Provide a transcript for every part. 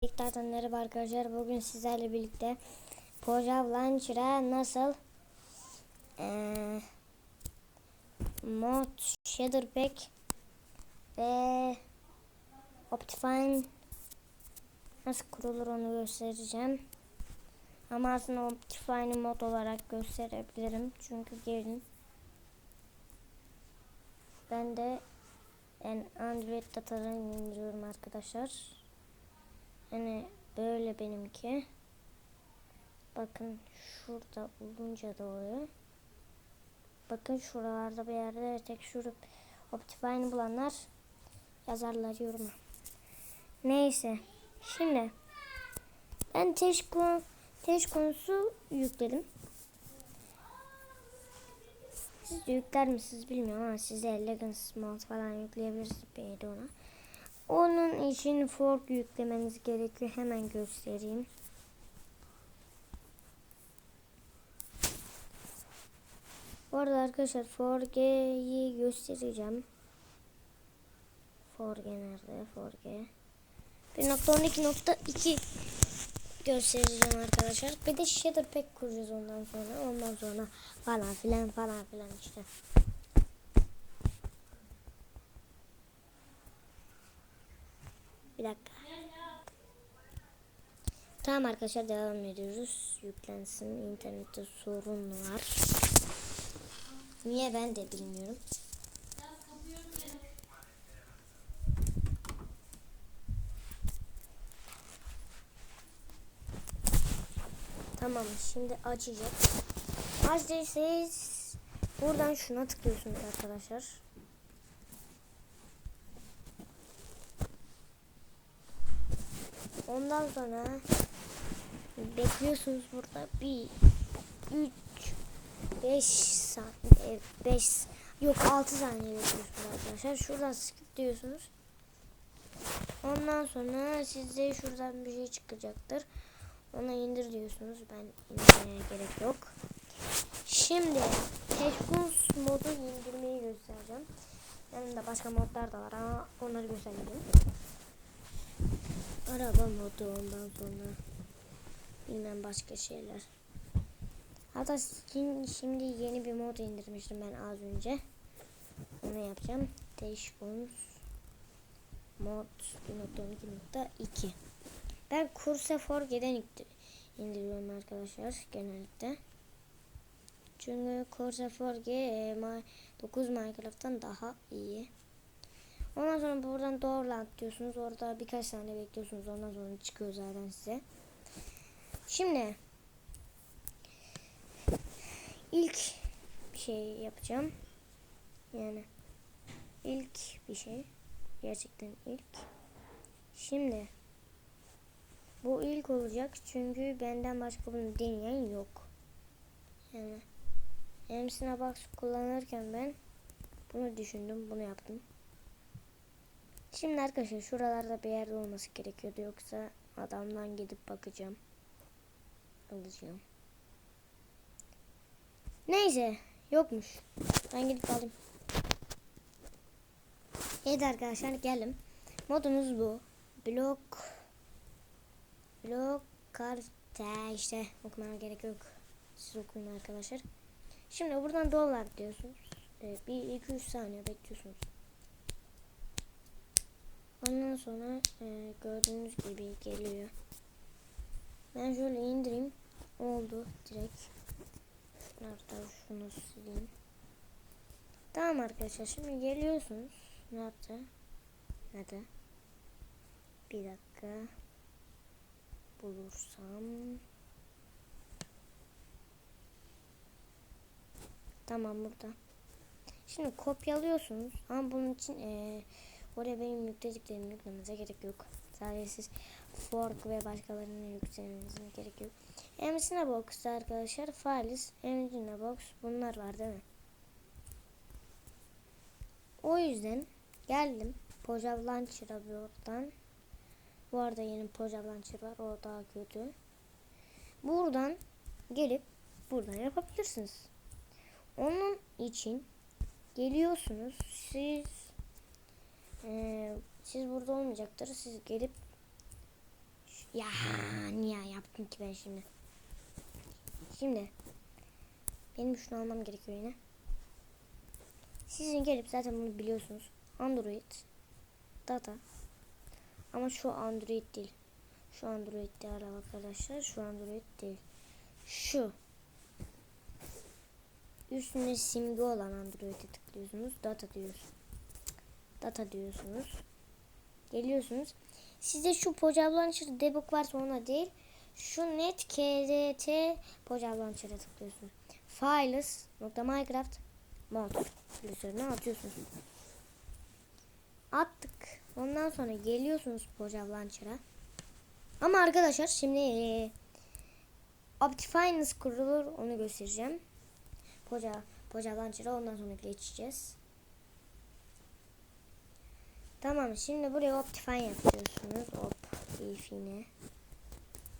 Tekrardan merhaba arkadaşlar. Bugün sizlerle birlikte Pojav Launcher'a nasıl eee mod shader pack ve Optifine nasıl kurulur onu göstereceğim. Ama aslında Optifine'i mod olarak gösterebilirim. Çünkü gelin ben de en Android datalarını indiriyorum arkadaşlar. Yani böyle benimki. Bakın şurada olunca da oluyor. Bakın şuralarda bir yerde tek şurup Optifine bulanlar yazarlar yoruma. Neyse. Şimdi ben teşkon teş konusu yükledim. Siz de yükler misiniz bilmiyorum ama size Legends mod falan yükleyebilirsiniz bir ona. Onun için fork yüklemeniz gerekiyor. Hemen göstereyim. Bu arada arkadaşlar forge'yi göstereceğim. Forge nerede? Forge. 1.12.2 göstereceğim arkadaşlar. Bir de shader pack kuracağız ondan sonra. Ondan sonra falan filan falan filan işte. Bir dakika. Tamam arkadaşlar devam ediyoruz. Yüklensin. İnternette sorun var. Niye ben de bilmiyorum. Tamam şimdi açacak. Açtıysanız buradan şuna tıklıyorsunuz arkadaşlar. Ondan sonra bekliyorsunuz burada bir 3 5 saniye 5 yok 6 saniye bekliyorsunuz arkadaşlar. Şuradan skip diyorsunuz. Ondan sonra size şuradan bir şey çıkacaktır. Ona indir diyorsunuz. Ben indirmeye gerek yok. Şimdi Teşkus modu indirmeyi göstereceğim. Yanında başka modlar da var ama onları göstereceğim. Araba modu ondan sonra bilmem başka şeyler. Hatta şimdi yeni bir mod indirmiştim ben az önce. Onu yapacağım. Teşkons mod 1.12.2 Ben Curse Forge'den indiriyorum arkadaşlar genellikle. Çünkü Curse Forge 9 Minecraft'tan daha iyi. Ondan sonra buradan doğrulan diyorsunuz. Orada birkaç saniye bekliyorsunuz. Ondan sonra çıkıyor zaten size. Şimdi ilk bir şey yapacağım. Yani ilk bir şey. Gerçekten ilk. Şimdi bu ilk olacak çünkü benden başka bunu deneyen yok. Yani Emsine Box kullanırken ben bunu düşündüm, bunu yaptım. Şimdi arkadaşlar şuralarda bir yerde olması gerekiyordu yoksa adamdan gidip bakacağım. Alacağım. Neyse yokmuş. Ben gidip alayım. Evet arkadaşlar geldim. Modumuz bu. Blok blok karta işte okumama gerek yok. Siz okuyun arkadaşlar. Şimdi buradan dolar diyorsunuz. Ee, bir iki üç saniye bekliyorsunuz. Ondan sonra e, gördüğünüz gibi geliyor. Ben şöyle indireyim. Oldu direkt. Nerede şunu sileyim. Tamam arkadaşlar şimdi geliyorsunuz. Nerede? Nerede? Bir dakika. Bulursam. Tamam burada. Şimdi kopyalıyorsunuz. Ama bunun için eee Oraya benim yüklediklerimi yüklemenize gerek yok. Sadece siz fork ve başkalarını yüklemenize gerek yok. Emsine Box'ta arkadaşlar Files, Emsine Box bunlar var değil mi? O yüzden geldim. Pojav Launcher'a buradan. Bu arada yeni Pojav Launcher var. O daha kötü. Buradan gelip buradan yapabilirsiniz. Onun için geliyorsunuz. Siz ee, siz burada olmayacaktır. Siz gelip Ya niye yaptım ki ben şimdi? Şimdi benim şunu almam gerekiyor yine. Sizin gelip zaten bunu biliyorsunuz. Android data ama şu Android değil. Şu Android değil arkadaşlar. Şu Android değil. Şu üstünde simge olan Android'e tıklıyorsunuz. Data diyorsunuz. Data diyorsunuz. Geliyorsunuz. Size şu Pojab Launcher debug varsa ona değil. Şu net kdt Pojab Launcher'a tıklıyorsunuz. Files nokta Minecraft mod klasörüne atıyorsunuz. Attık. Ondan sonra geliyorsunuz Pojab Launcher'a. Ama arkadaşlar şimdi e, Optifine nasıl kurulur onu göstereceğim. Poja, Poja Launcher'a ondan sonra geçeceğiz. Tamam şimdi buraya Optifine yapıyorsunuz. Optifine.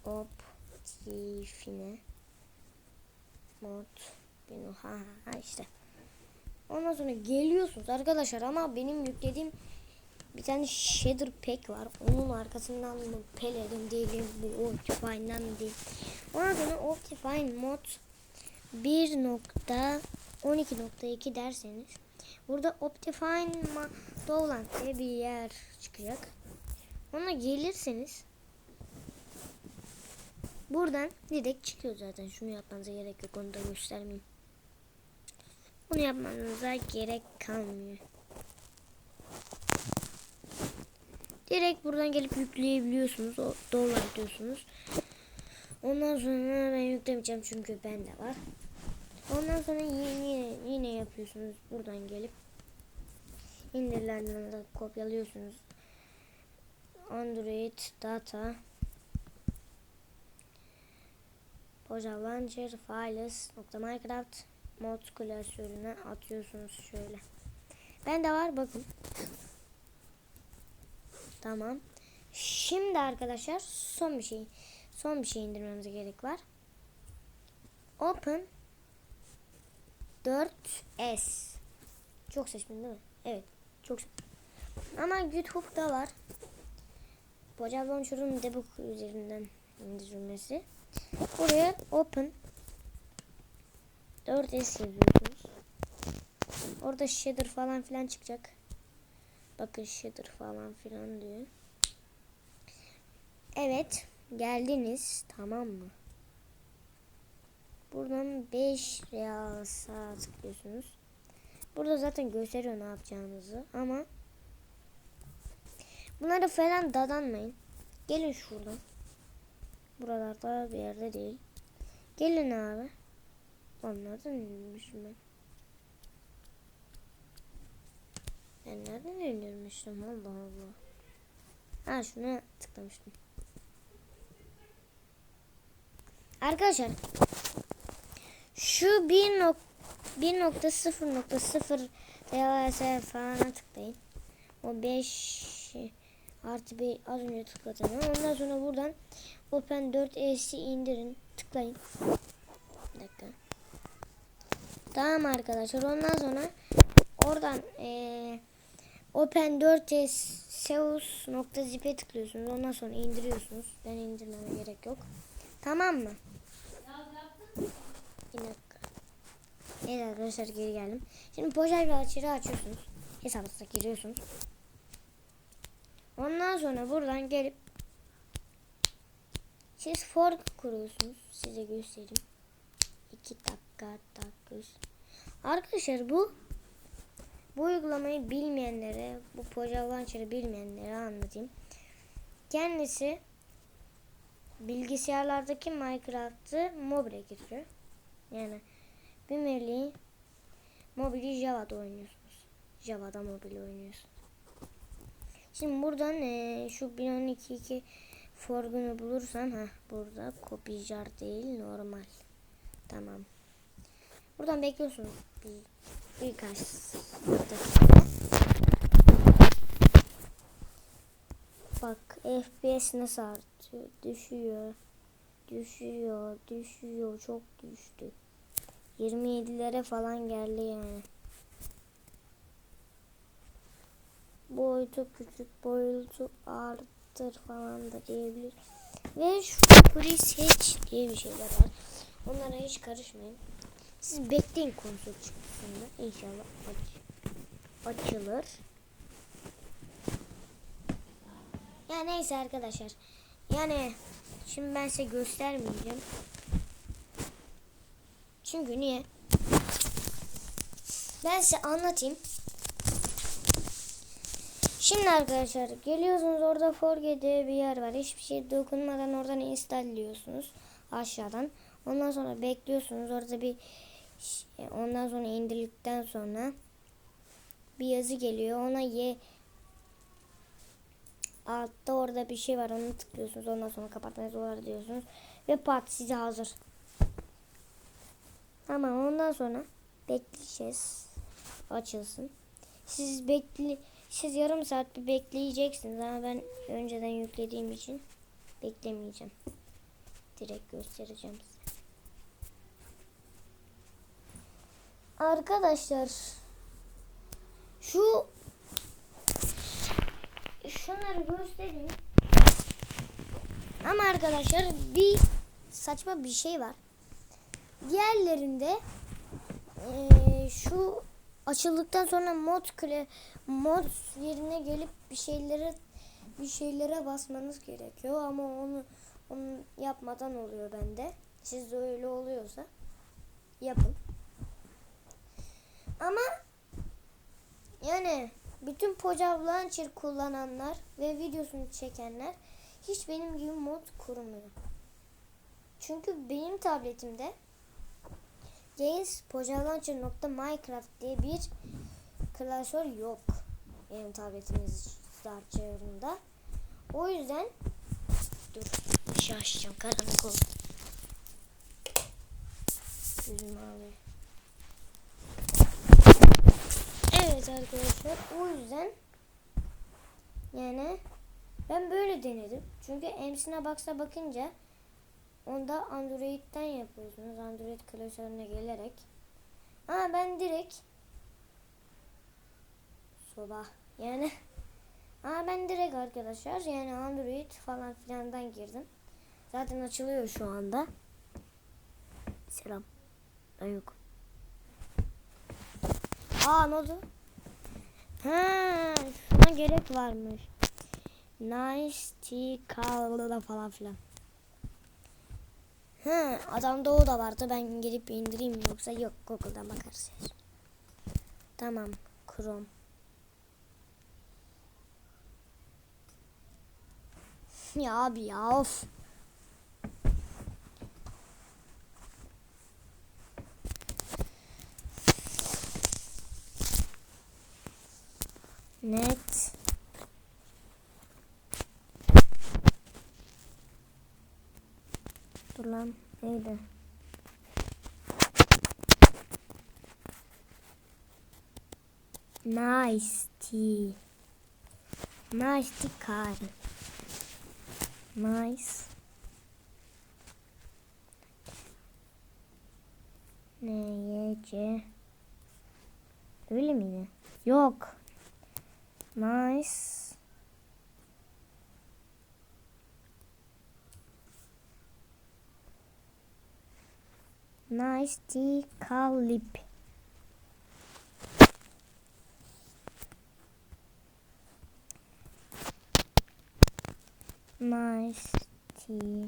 Optifine. Mod. Ha, ha işte. Ondan sonra geliyorsunuz arkadaşlar ama benim yüklediğim bir tane shader pack var. Onun arkasından mı pelerin değilim bu Optifine'dan değil. Ondan sonra Optifine mod 1.12.2 derseniz burada Optifine Dovland diye bir yer çıkacak. Ona gelirseniz buradan direkt çıkıyor zaten. Şunu yapmanıza gerek yok. Onu da göstermeyeyim. Bunu yapmanıza gerek kalmıyor. Direkt buradan gelip yükleyebiliyorsunuz. O dolar diyorsunuz. Ondan sonra ben yüklemeyeceğim çünkü bende var. Ondan sonra yine yine yapıyorsunuz. Buradan gelip indirilenleri de kopyalıyorsunuz. Android data Poja Launcher Files Minecraft mod klasörüne atıyorsunuz şöyle. Bende var bakın. Tamam. Şimdi arkadaşlar son bir şey son bir şey indirmemize gerek var. Open 4S. Çok saçma değil mi? Evet. Çok saçma. Ama YouTube'da var. Boca Launcher'ın debug üzerinden indirilmesi. Buraya Open 4S yazıyorsunuz. Orada shader falan filan çıkacak. Bakın shader falan filan diyor. Evet. Geldiniz. Tamam mı? Buradan 5 veya sağa tıklıyorsunuz. Burada zaten gösteriyor ne yapacağınızı ama bunlara falan dadanmayın. Gelin şuradan. Buralarda bir yerde değil. Gelin abi. Onlardan indirmişim ben. Ben nereden indirmiştim Allah Allah. Ha şuna tıklamıştım. Arkadaşlar şu 1.0.0 DLSS falan tıklayın. O 5 artı bir az önce tıkladım. Ondan sonra buradan Open 4S'i indirin. Tıklayın. Bir dakika. Tamam arkadaşlar. Ondan sonra oradan ee, Open 4S Seus.zip'e tıklıyorsunuz. Ondan sonra indiriyorsunuz. Ben indirmeme gerek yok. Tamam mı? Dakika. Evet arkadaşlar geri geldim. Şimdi Pojay açığı açıyorsunuz. Hesabınıza giriyorsunuz. Ondan sonra buradan gelip siz fork kuruyorsunuz. Size göstereyim. 2 dakika dakika. Arkadaşlar bu bu uygulamayı bilmeyenlere, bu Pojay Launcher'ı bilmeyenlere anlatayım. Kendisi bilgisayarlardaki Minecraft'ı mobile getiriyor. Yani bir meleği mobili Java'da oynuyorsunuz. Java'da mobil oynuyorsunuz. Şimdi buradan e, şu 1.12.2 forgunu bulursan ha burada kopyajar değil normal. Tamam. Buradan bekliyorsunuz bir birkaç dakika. Bak FPS nasıl artıyor? Düşüyor. Düşüyor, düşüyor, çok düştü. 27'lere falan geldi yani. Boyutu küçük, boyutu arttır falan da diyebilir. Ve şu preset diye bir şeyler var. Onlara hiç karışmayın. Siz bekleyin konsol çıktısında. İnşallah aç, açılır. Ya neyse arkadaşlar. Yani şimdi ben size göstermeyeceğim. Çünkü niye? Ben size anlatayım. Şimdi arkadaşlar geliyorsunuz orada forge diye bir yer var. Hiçbir şey dokunmadan oradan install diyorsunuz aşağıdan. Ondan sonra bekliyorsunuz orada bir ondan sonra indirdikten sonra bir yazı geliyor. Ona ye altta orada bir şey var onu tıklıyorsunuz. Ondan sonra kapatmayı zor diyorsunuz ve pat size hazır. Tamam ondan sonra bekleyeceğiz. Açılsın. Siz bekli siz yarım saat bir bekleyeceksiniz ama ben önceden yüklediğim için beklemeyeceğim. Direkt göstereceğim size. Arkadaşlar şu şunları göstereyim. Ama arkadaşlar bir saçma bir şey var. Diğerlerinde eee, şu açıldıktan sonra mod kle mod yerine gelip bir şeylere bir şeylere basmanız gerekiyor ama onu onu yapmadan oluyor bende. Sizde öyle oluyorsa yapın. Ama yani bütün Pocav Launcher kullananlar ve videosunu çekenler hiç benim gibi mod kurmuyor. Çünkü benim tabletimde Games Minecraft diye bir klasör yok. Benim tabletimin startçılarında. O yüzden dur ışığı açacağım karanlık oldu. Gözüm ağrıyor. Evet arkadaşlar o yüzden yani ben böyle denedim. Çünkü Emsine Box'a bakınca onda Android'den yapıyorsunuz. Android klasörüne gelerek. Ama ben direkt soba yani ama ben direkt arkadaşlar yani Android falan filandan girdim. Zaten açılıyor şu anda. Selam. Ay yok. Aa ne oldu? Ha, şuna gerek varmış. Nice tea falan filan. He, adamda o da vardı. Ben gidip indireyim yoksa yok Google'dan bakarsınız. Tamam, Chrome. Ya abi ya of. Net. Dur lan neydi? Nice tea. Nice tea card. Nice. N, Y, C. Öyle miydi? Yok. Nice. Nice tea calip. Nice tea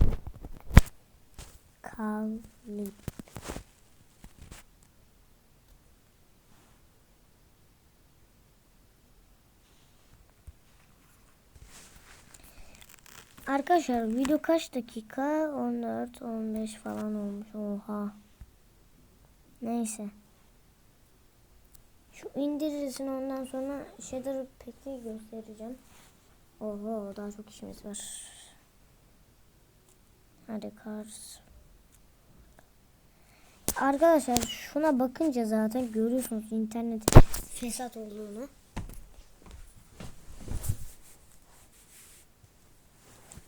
calip. Arkadaşlar video kaç dakika? 14 15 falan olmuş. Oha. Neyse. Şu indirirsin ondan sonra shader peki göstereceğim. Oho daha çok işimiz var. Hadi Cars. Arkadaşlar şuna bakınca zaten görüyorsunuz internet fesat olduğunu.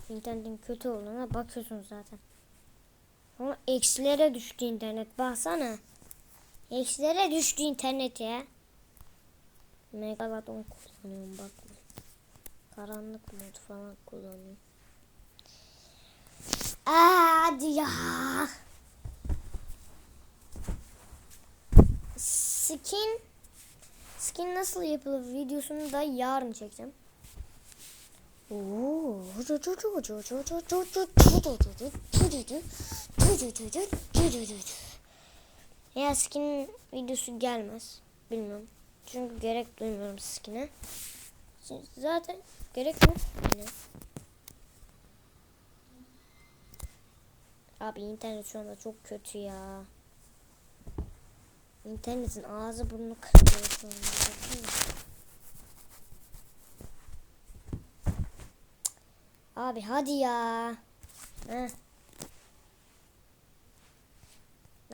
İnternetin kötü olduğuna bakıyorsunuz zaten. Ama eksilere düştü internet. Baksana. Eksilere düştü internet ya. Megabaton kullanıyorum bakma. Karanlık mod falan kullanıyorum. Aa, hadi ya. Skin Skin nasıl yapılır videosunu da yarın çekeceğim. Oo. Ya skin videosu gelmez. Bilmiyorum. Çünkü gerek duymuyorum skin'e. Zaten gerek yok. Yine. Abi internet şu anda çok kötü ya. İnternetin ağzı burnu kırılıyor şu anda. Abi hadi ya. Heh.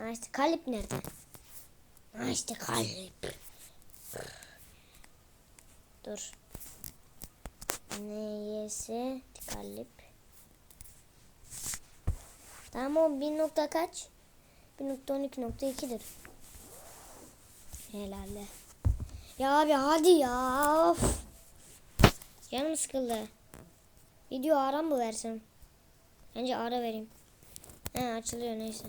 Nice kalp nerede? Nice kalp. Dur. Neyse kalp. Tamam o bir nokta kaç? Bir nokta on iki nokta ikidir. Herhalde. Ya abi hadi ya. Of. Canım sıkıldı. Video ara mı versem? Bence ara vereyim. He açılıyor neyse.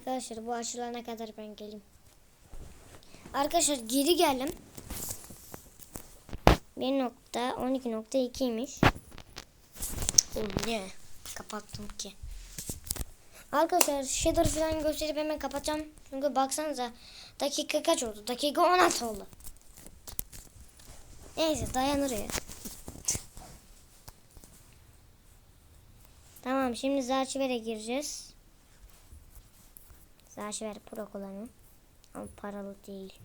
Arkadaşlar bu açılana kadar ben geleyim. Arkadaşlar geri geldim. 1.12.2'ymiş. Oğlum ne? Kapattım ki. Arkadaşlar shader falan gösterip hemen kapatacağım. Çünkü baksanıza dakika kaç oldu? Dakika 16 oldu. Neyse dayanır ya. Tamam şimdi Zarchiver'e gireceğiz. Zarchiver Pro kullanıyorum. Ama paralı değil.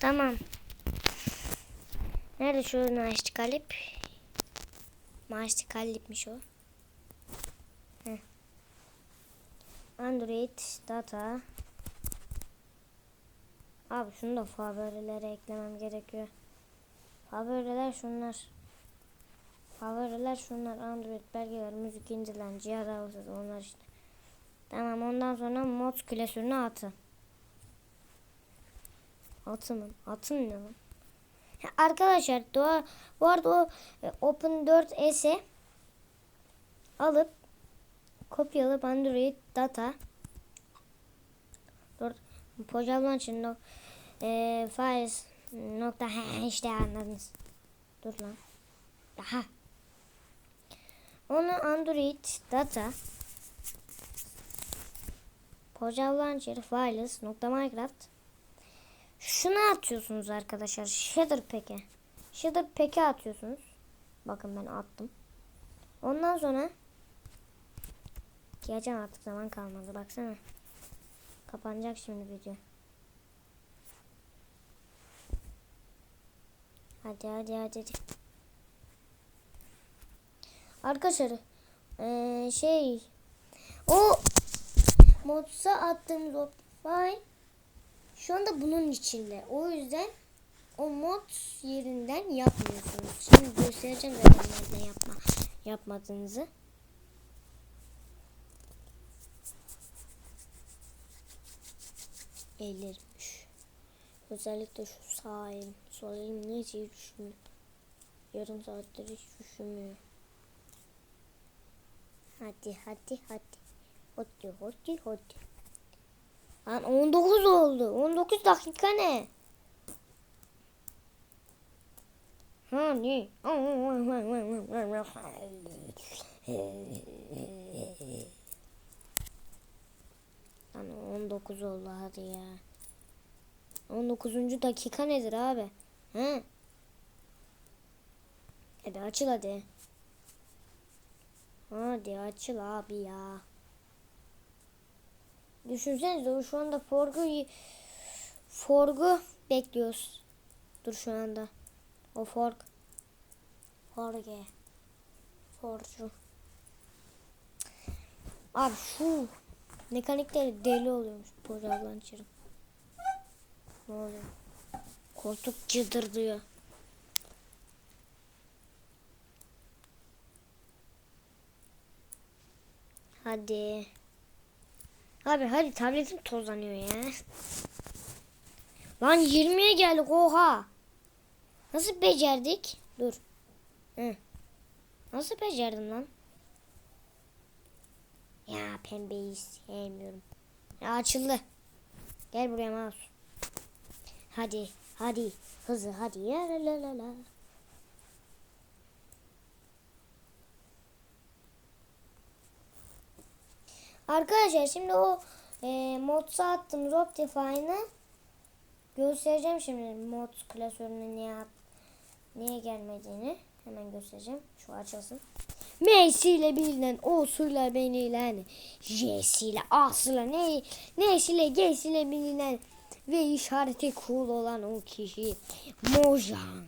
Tamam. Nerede şu maaşlı kalip? Maaşlı kalipmiş o. Heh. Android data. Abi şunu da favorilere eklemem gerekiyor. Favoriler şunlar. Favoriler şunlar. Android belgeler, müzik indirilen, cihaz hafızası onlar işte. Tamam ondan sonra mod klasörüne atı. Atı mı? Atın ne lan? Arkadaşlar doğa, bu arada o e, Open 4S'e alıp kopyalayıp Android data 4 Pojal Launcher no, e, files nokta işte anladınız. Dur lan. Daha. Onu Android data Pojal Launcher files Minecraft şunu atıyorsunuz arkadaşlar. Shader Pack'e. Shader Pack'e atıyorsunuz. Bakın ben attım. Ondan sonra Giyeceğim artık zaman kalmadı. Baksana. Kapanacak şimdi video. Hadi hadi hadi. hadi. Arkadaşlar eee, şey o modsa attığımız o file şu anda bunun içinde. O yüzden o mod yerinden yapmıyorsunuz. Şimdi göstereceğim zaten yapma, yapmadığınızı. Ellermiş. Özellikle şu sağ elim. Sol elim neyse hiç düşünmüyor. Yarım saattir hiç düşünmüyor. Hadi hadi hadi. Hadi hadi hadi. Lan 19 oldu. 19 dakika ne? Ha ne? Lan 19 oldu hadi ya. 19. dakika nedir abi? He? Hadi açıl hadi. Hadi açıl abi ya. Düşünsenize o şu anda forgu forgu bekliyoruz. Dur şu anda. O forg. Forge. Forcu. Abi şu mekanikleri deli oluyormuş bu Launcher'ın. Ne oluyor? Koltuk cıdırdıyor. Hadi. Abi hadi tabletim tozlanıyor ya. Lan 20'ye geldik oha. Nasıl becerdik? Dur. Hı. Nasıl becerdim lan? Ya pembeyi sevmiyorum. Ya açıldı. Gel buraya mouse. Hadi, hadi. Hızlı hadi. Ya la la la Arkadaşlar şimdi o e, modsa attığımız Optifine'ı göstereceğim şimdi mod klasörüne niye at- niye gelmediğini hemen göstereceğim. Şu açılsın. M'siyle bilinen, O'suyla bilinen, J'siyle, A'sıyla, ne, N'siyle, G'siyle bilinen ve işareti cool olan o kişi Mojang.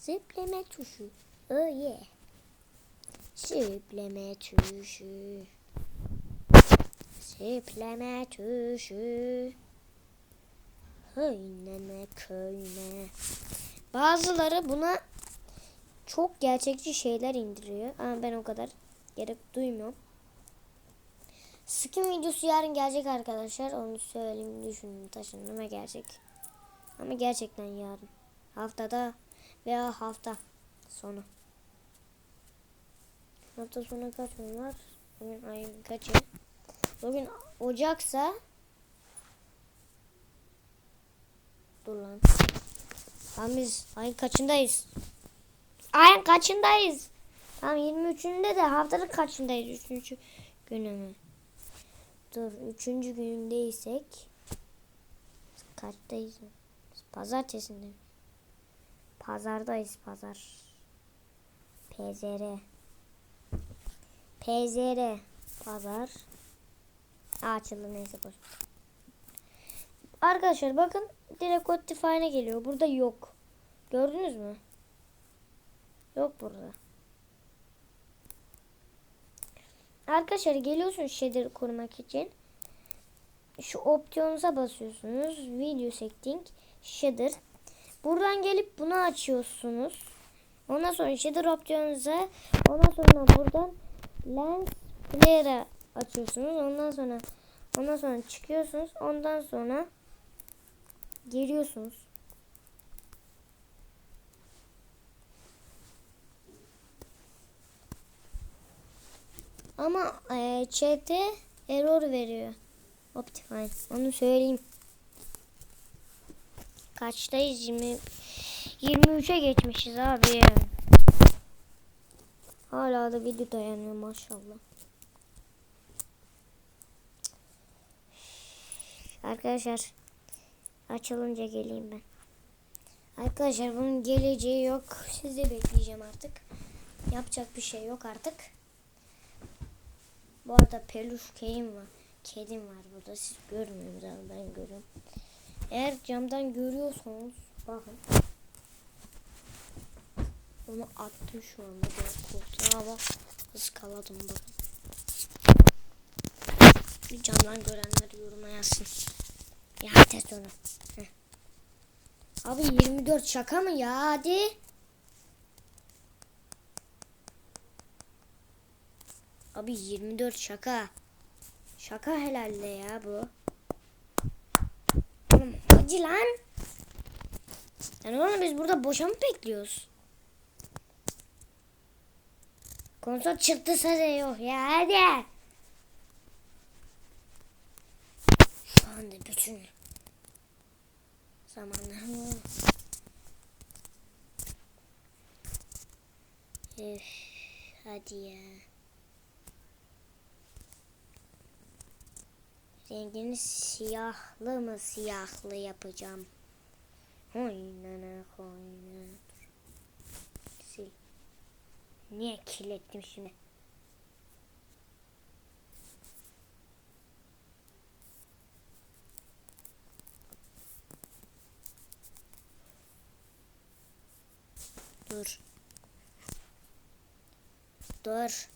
Zıpleme tuşu. Oh yeah. Zıpleme tuşu. Zıpleme tuşu. Oynama köyne. Bazıları buna çok gerçekçi şeyler indiriyor. Ama ben o kadar gerek duymuyorum. Skin videosu yarın gelecek arkadaşlar. Onu söyleyeyim düşündüm taşındım ve gelecek. Ama gerçekten yarın. Haftada veya hafta sonu. Hafta sonu kaç gün var? Bugün ayın kaçı? Bugün Ocaksa Dur lan. Tamam biz ayın kaçındayız? Ayın kaçındayız? Tamam 23'ünde de haftanın kaçındayız? 3. günü mü? Dur 3. günündeysek kaçtayız? Pazartesinde. Pazardayız pazar. PZR. PZR. Pazar. Açıldı neyse boş. Arkadaşlar bakın direkt Optifine'e geliyor. Burada yok. Gördünüz mü? Yok burada. Arkadaşlar geliyorsunuz shader kurmak için. Şu optiyonuza basıyorsunuz. Video setting shader. Buradan gelip bunu açıyorsunuz. Ondan sonra shader optiyonunuza ondan sonra buradan lens flare açıyorsunuz. Ondan sonra ondan sonra çıkıyorsunuz. Ondan sonra geliyorsunuz. Ama e, chat'e error veriyor. Optifine. Onu söyleyeyim. Kaçtayız? 20 23'e geçmişiz abi. Hala da video dayanıyor maşallah. Arkadaşlar açılınca geleyim ben. Arkadaşlar bunun geleceği yok. Siz de bekleyeceğim artık. Yapacak bir şey yok artık. Bu arada peluş kedim var. Kedim var burada. Siz görmüyorsunuz ama ben görüyorum. Eğer camdan görüyorsanız bakın. Onu attım şu anda. Koltuğa bak. Iskaladım bakın. Camdan görenler yoruma yazsın. Sonra. Heh. Abi 24 şaka mı ya hadi. Abi 24 şaka. Şaka helalle ya bu. Oğlum hadi lan. Yani oğlum biz burada boşa mı bekliyoruz? Konsol çıktı da yok ya hadi. Şu anda bütün zamanlarımı Üf, hadi ya. Rengini siyahlı mı siyahlı yapacağım. Oynana koyna. Sil. Niye kirlettim şimdi? Dur. Dur.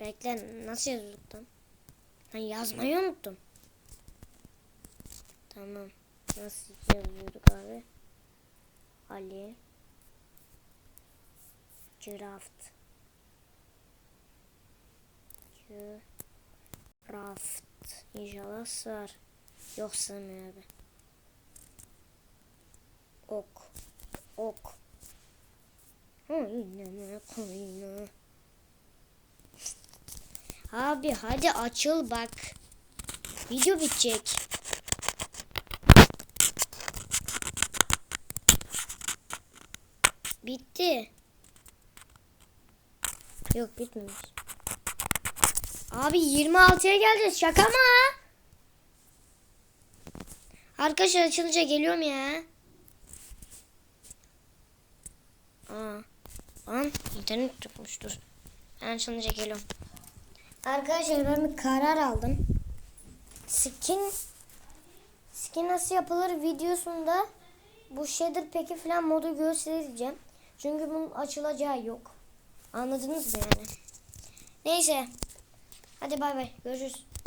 Bekle nasıl yazıyorduk lan? Ben yazmayı unuttum. Tamam. Nasıl yazıyorduk abi? Ali. Craft. Craft. İnşallah sığar. Yok sığmıyor abi. Ok. Ok. Oynama koyna. Abi hadi açıl bak. Video bitecek. Bitti. Yok bitmemiş. Abi 26'ya geleceğiz. Şaka mı? Arkadaşlar açılınca geliyorum ya. Aa. Lan internet tutmuştur. Ben açılınca geliyorum. Arkadaşlar ben bir karar aldım. Skin skin nasıl yapılır videosunda bu shader peki falan modu göstereceğim. Çünkü bunun açılacağı yok. Anladınız mı yani? Neyse. Hadi bay bay. Görüşürüz.